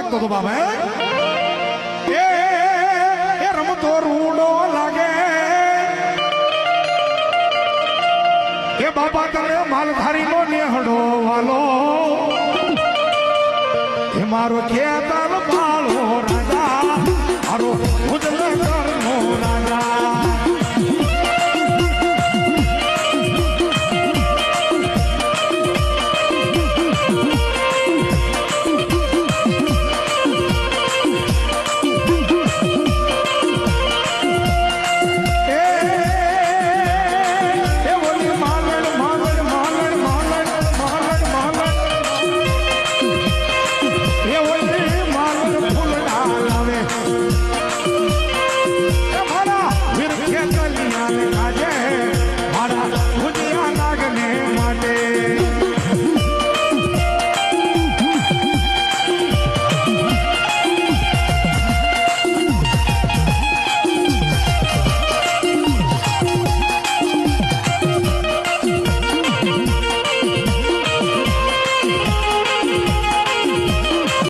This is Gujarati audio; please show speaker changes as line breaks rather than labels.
લાગતો હતો બાબા એ એ રમતો રૂડો લાગે એ બાબા તને માલધારી નો નેહડો વાલો એ મારો ખેતર પાળો રાજા મારો